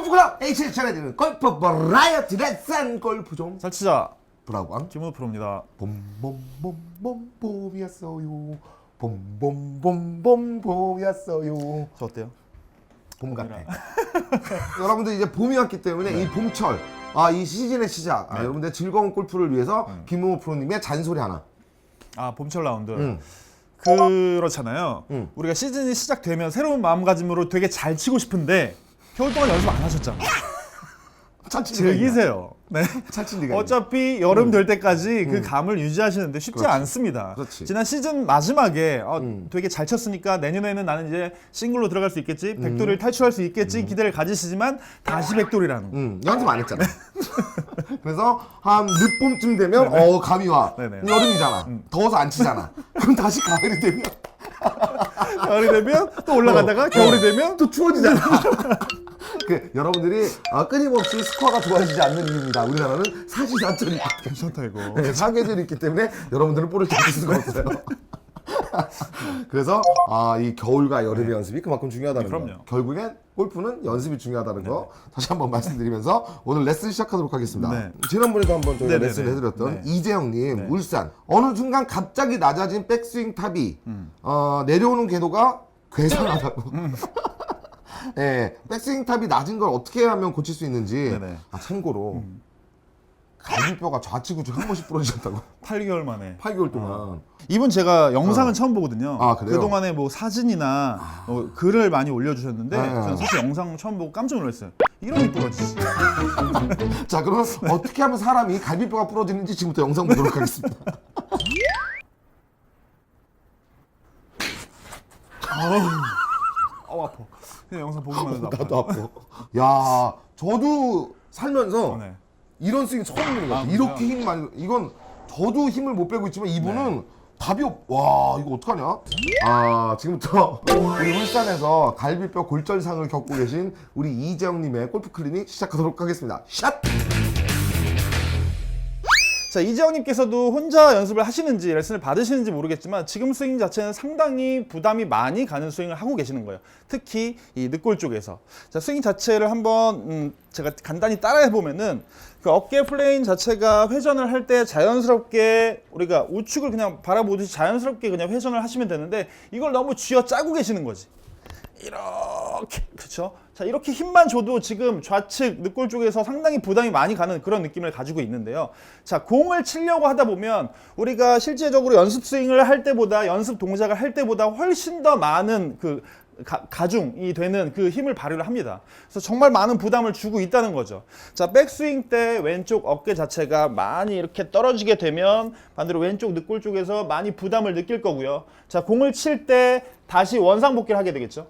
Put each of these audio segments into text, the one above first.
골프클럽 H를 전해드리는 골프 버라이어티 레슨 골프종 잘 치자. 브라우왕 김우 프로입니다. 봄봄봄봄 봄이었어요 봄봄봄봄 봄이었어요 저 어때요? 봄 같아 여러분들 이제 봄이 왔기 때문에 이 봄철 아 이 시즌의 시작 아, 여러분들 즐거운 골프를 위해서 김우호 프로님의 잔소리 하나 아 봄철 라운드. 응. 그렇잖아요. 응. 우리가 시즌이 시작되면 새로운 마음가짐으로 되게 잘 치고 싶은데 겨울 동안 연습 안 하셨잖아. 차친 즐기세요. 네. 차친 리가 어차피 여름 될 때까지 그 감을 유지하시는데 쉽지 그렇지. 않습니다. 그렇지. 지난 시즌 마지막에 어, 음. 되게 잘 쳤으니까 내년에는 나는 이제 싱글로 들어갈 수 있겠지, 음. 백돌이를 탈출할 수 있겠지 기대를 가지시지만 다시 백돌이라는 거. 응, 연습 안 했잖아. 그래서 한 늦봄쯤 되면 어 감이 와. 네네. 여름이잖아. 더워서 안 치잖아. 그럼 다시 가을이 되면 가을이 되면 또 올라가다가 겨울이 되면 또 추워지잖아. 그 여러분들이 아, 끊임없이 스코어가 좋아지지 않는 이유입니다. 우리나라는 사시사철이 괜찮다 이거. 네, 사계절이 있기 때문에 여러분들은 볼을 잡을 수가 없어요. 그래서 아, 이 겨울과 여름의 연습이 그만큼 중요하다는 네, 거. 그럼요. 결국엔 골프는 연습이 중요하다는 거 다시 한번 말씀드리면서 오늘 레슨 시작하도록 하겠습니다. 네. 지난번에도 한번 저희가 네네네. 레슨을 해드렸던 네. 이재영님 울산 어느 순간 갑자기 낮아진 백스윙 탑이 어, 내려오는 궤도가 괴상하다고. 예, 백스윙 탑이 낮은 걸 어떻게 하면 고칠 수 있는지. 네네. 아, 참고로 갈비뼈가 좌측 우측 한 번씩 부러지셨다고. 8개월 만에. 8개월 동안. 이분 제가 영상은 처음 보거든요. 아, 그래요? 그동안에 뭐 사진이나 어, 글을 많이 올려주셨는데 네. 저는 사실 영상 처음 보고 깜짝 놀랐어요. 이런 부러지지. 자, 그럼 어떻게 하면 사람이 갈비뼈가 부러지는지 지금부터 영상 보도록 하겠습니다. 어 아파. 그냥 영상 보기만 해도 아파. 나도 아파. 야, 저도 살면서 어, 네. 이런 스윙 처음 보는 것 같아요. 아, 이렇게 힘 많이, 이건 저도 힘을 못 빼고 있지만 이분은 네. 답이 없, 와, 이거 어떡하냐? 아, 지금부터 우리 울산에서 갈비뼈 골절상을 겪고 계신 우리 이재영 님의 골프 클리닉 시작하도록 하겠습니다. 샷! 자 이재영님께서도 혼자 연습을 하시는지 레슨을 받으시는지 모르겠지만 지금 스윙 자체는 상당히 부담이 많이 가는 스윙을 하고 계시는 거예요. 특히 이 늑골 쪽에서 자 스윙 자체를 한번 음, 제가 간단히 따라해 보면은 그 어깨 플레인 자체가 회전을 할 때 자연스럽게 우리가 우측을 그냥 바라보듯이 자연스럽게 그냥 회전을 하시면 되는데 이걸 너무 쥐어 짜고 계시는 거지. 이렇게 그렇죠. 자 이렇게 힘만 줘도 지금 좌측 늑골 쪽에서 상당히 부담이 많이 가는 그런 느낌을 가지고 있는데요. 자 공을 치려고 하다 보면 우리가 실제적으로 연습 스윙을 할 때보다 연습 동작을 할 때보다 훨씬 더 많은 그 가, 가중이 되는 그 힘을 발휘를 합니다. 그래서 정말 많은 부담을 주고 있다는 거죠. 자, 백스윙 때 왼쪽 어깨 자체가 많이 이렇게 떨어지게 되면 반대로 왼쪽 늑골 쪽에서 많이 부담을 느낄 거고요. 자, 공을 칠 때 다시 원상복귀를 하게 되겠죠.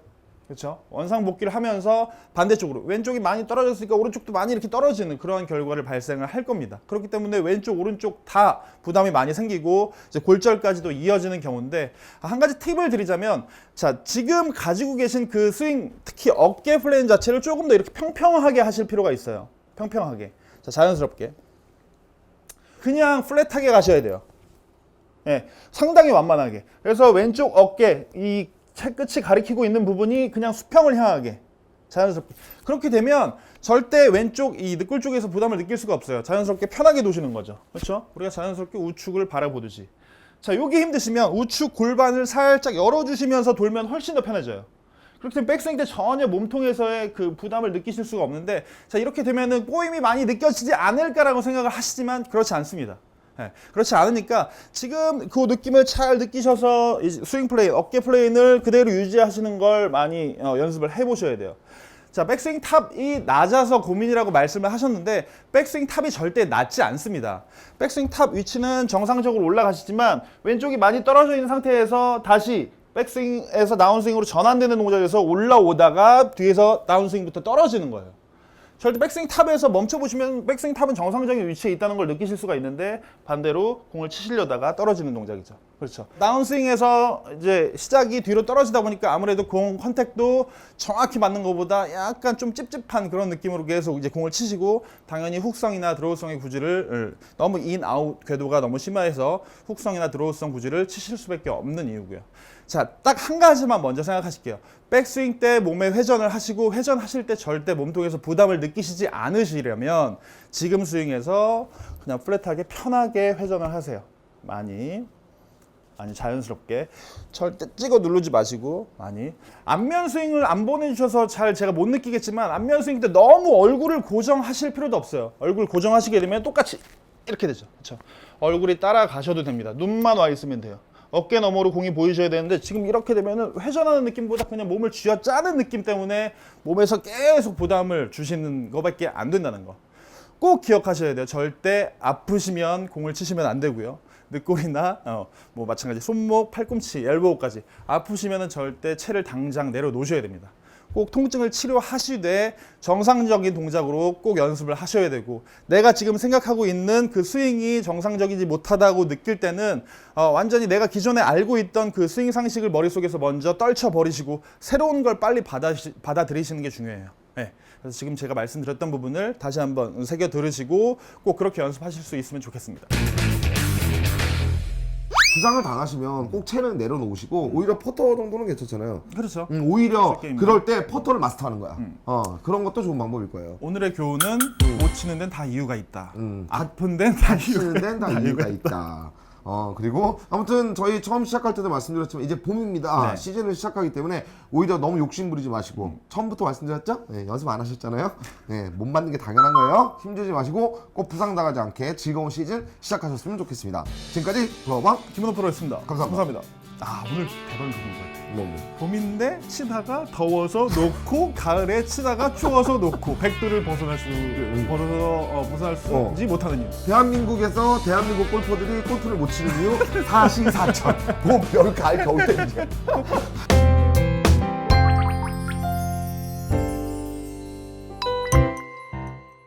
그렇죠? 원상복귀를 하면서 반대쪽으로 왼쪽이 많이 떨어졌으니까 오른쪽도 많이 이렇게 떨어지는 그러한 결과를 발생을 할 겁니다. 그렇기 때문에 왼쪽 오른쪽 다 부담이 많이 생기고 이제 골절까지도 이어지는 경우인데 한 가지 팁을 드리자면 자 지금 가지고 계신 그 스윙 특히 어깨 플레인 자체를 조금 더 이렇게 평평하게 하실 필요가 있어요. 평평하게 자 자연스럽게 그냥 플랫하게 가셔야 돼요. 예, 상당히 완만하게. 그래서 왼쪽 어깨 이 채끝이 가리키고 있는 부분이 그냥 수평을 향하게 자연스럽게. 그렇게 되면 절대 왼쪽 이 늑골 쪽에서 부담을 느낄 수가 없어요. 자연스럽게 편하게 도시는 거죠. 그렇죠? 우리가 자연스럽게 우측을 바라보듯이. 자, 여기 힘드시면 우측 골반을 살짝 열어주시면서 돌면 훨씬 더 편해져요. 그렇기 때문에 백스윙 때 전혀 몸통에서의 그 부담을 느끼실 수가 없는데 자 이렇게 되면은 꼬임이 많이 느껴지지 않을까라고 생각을 하시지만 그렇지 않습니다. 예, 그렇지 않으니까 지금 그 느낌을 잘 느끼셔서 이 스윙 플레인, 어깨 플레인을 그대로 유지하시는 걸 많이 어, 연습을 해보셔야 돼요. 자, 백스윙 탑이 낮아서 고민이라고 말씀을 하셨는데 백스윙 탑이 절대 낮지 않습니다. 백스윙 탑 위치는 정상적으로 올라가시지만 왼쪽이 많이 떨어져 있는 상태에서 다시 백스윙에서 다운스윙으로 전환되는 동작에서 올라오다가 뒤에서 다운스윙부터 떨어지는 거예요. 절대 백스윙 탑에서 멈춰보시면 백스윙 탑은 정상적인 위치에 있다는 걸 느끼실 수가 있는데 반대로 공을 치시려다가 떨어지는 동작이죠. 그렇죠. 다운스윙에서 이제 시작이 뒤로 떨어지다 보니까 아무래도 공 컨택도 정확히 맞는 것보다 약간 좀 찝찝한 그런 느낌으로 계속 이제 공을 치시고 당연히 훅성이나 드로우성의 구질을 너무 인 아웃 궤도가 너무 심해서 훅성이나 드로우성 구질을 치실 수밖에 없는 이유고요. 자, 딱 한 가지만 먼저 생각하실게요. 백스윙 때 몸에 회전을 하시고 회전하실 때 절대 몸통에서 부담을 느끼시지 않으시려면 지금 스윙에서 그냥 플랫하게 편하게 회전을 하세요. 많이 많이 자연스럽게 절대 찍어 누르지 마시고 많이 앞면 스윙을 안 보내주셔서 잘 제가 못 느끼겠지만 앞면 스윙 때 너무 얼굴을 고정하실 필요도 없어요. 얼굴 고정하시게 되면 똑같이 이렇게 되죠. 그렇죠? 얼굴이 따라가셔도 됩니다. 눈만 와 있으면 돼요. 어깨 너머로 공이 보이셔야 되는데 지금 이렇게 되면은 회전하는 느낌보다 그냥 몸을 쥐어 짜는 느낌 때문에 몸에서 계속 부담을 주시는 것밖에 안 된다는 거. 꼭 기억하셔야 돼요. 절대 아프시면 공을 치시면 안 되고요. 늑골이나 어, 뭐 마찬가지 손목, 팔꿈치, 엘보우까지 아프시면은 절대 채를 당장 내려놓으셔야 됩니다. 꼭 통증을 치료하시되 정상적인 동작으로 꼭 연습을 하셔야 되고 내가 지금 생각하고 있는 그 스윙이 정상적이지 못하다고 느낄 때는 어, 완전히 내가 기존에 알고 있던 그 스윙 상식을 머릿속에서 먼저 떨쳐 버리시고 새로운 걸 빨리 받아 받아들이시는 게 중요해요. 네. 그래서 지금 제가 말씀드렸던 부분을 다시 한번 새겨 들으시고 꼭 그렇게 연습하실 수 있으면 좋겠습니다. 부상을 당하시면 꼭 채는 내려놓으시고 오히려 퍼터 정도는 괜찮잖아요. 그렇죠. 음, 오히려 게임이네. 그럴 때 퍼터를 마스터하는 거야. 어, 그런 것도 좋은 방법일 거예요. 오늘의 교훈은 못 치는 데는 다 이유가 있다. 음, 아픈 데는 다 치는 이유가 데는 다다 이유가 있다. 어 그리고 아무튼 저희 처음 시작할 때도 말씀드렸지만 이제 봄입니다. 네. 시즌을 시작하기 때문에 오히려 너무 욕심 부리지 마시고 처음부터 말씀드렸죠? 네, 연습 안 하셨잖아요. 네, 못 맞는 게 당연한 거예요. 힘주지 마시고 꼭 부상 당하지 않게 즐거운 시즌 시작하셨으면 좋겠습니다. 지금까지 블러방 김은호 프로였습니다. 감사합니다. 아 오늘 대박인 것 같아요. 너무 봄인데 치다가 더워서 놓고 가을에 치다가 추워서 놓고 백두를 벗어날 수 벗어서 어, 벗어날 수지 어. 못하는 이유. 대한민국에서 대한민국 골퍼들이 골프를 못 치는 이유 사시사철 봄, 여름, 가을, 겨울 때문이야.